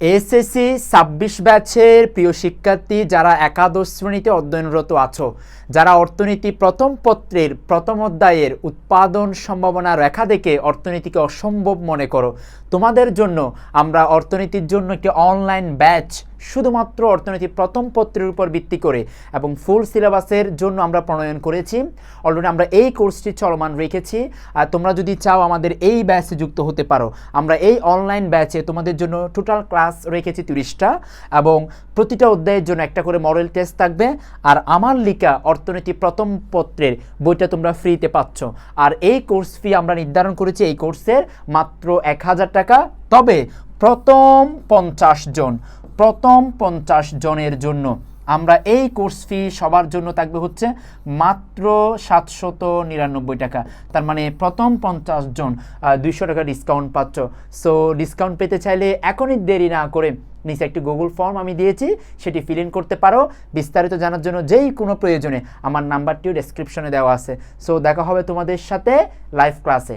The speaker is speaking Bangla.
এসএসসি ছাব্বিশ ব্যাচের প্রিয় শিক্ষার্থী যারা একাদশ শ্রেণীতে অধ্যয়নরত আছো, যারা অর্থনীতি প্রথম পত্রের প্রথম অধ্যায়ের উৎপাদন সম্ভাবনা রেখা দেখে অর্থনীতিকে অসম্ভব মনে করো, তোমাদের জন্য আমরা অর্থনীতির জন্য একটি অনলাইন ব্যাচ শুধুমাত্র অর্থনীতি প্রথম পত্রের উপর ভিত্তি করে এবং ফুল সিলেবাসের জন্য আমরা প্রণয়ন করেছি। অলরেডি আমরা এই কোর্সটি চলমান রেখেছি। আর তোমরা যদি চাও আমাদের এই ব্যাচে যুক্ত হতে পারো, আমরা এই অনলাইন ব্যাচে তোমাদের জন্য টোটাল ক্লাস রেখেছি তিরিশটা এবং প্রতিটা অধ্যায়ের জন্য একটা করে মডেল টেস্ট থাকবে। আর আমার লিখা অর্থনীতি প্রথম পত্রের বইটা তোমরা ফ্রিতে পাচ্ছ। আর এই কোর্স ফি আমরা নির্ধারণ করেছি এই কোর্সের মাত্র এক হাজার টাকা। তবে প্রথম পঞ্চাশ জন প্রথম পঞ্চাশ জনের জন্য। আমরা এই কোর্স ফি সবার জন্য থাকবে হচ্ছে মাত্র সাতশত নিরানব্বই টাকা। তার মানে প্রথম পঞ্চাশ জন দুইশো টাকা ডিসকাউন্ট পাচ্ছ। সো ডিসকাউন্ট পেতে চাইলে এখনই দেরি না করে নিচে একটি গুগল ফর্ম আমি দিয়েছি, সেটি ফিল ইন করতে পারো। বিস্তারিত জানার জন্য যেই কোনো প্রয়োজনে। আমার নাম্বারটিও ডেসক্রিপশনে দেওয়া আছে। সো দেখা হবে তোমাদের সাথে লাইভ ক্লাসে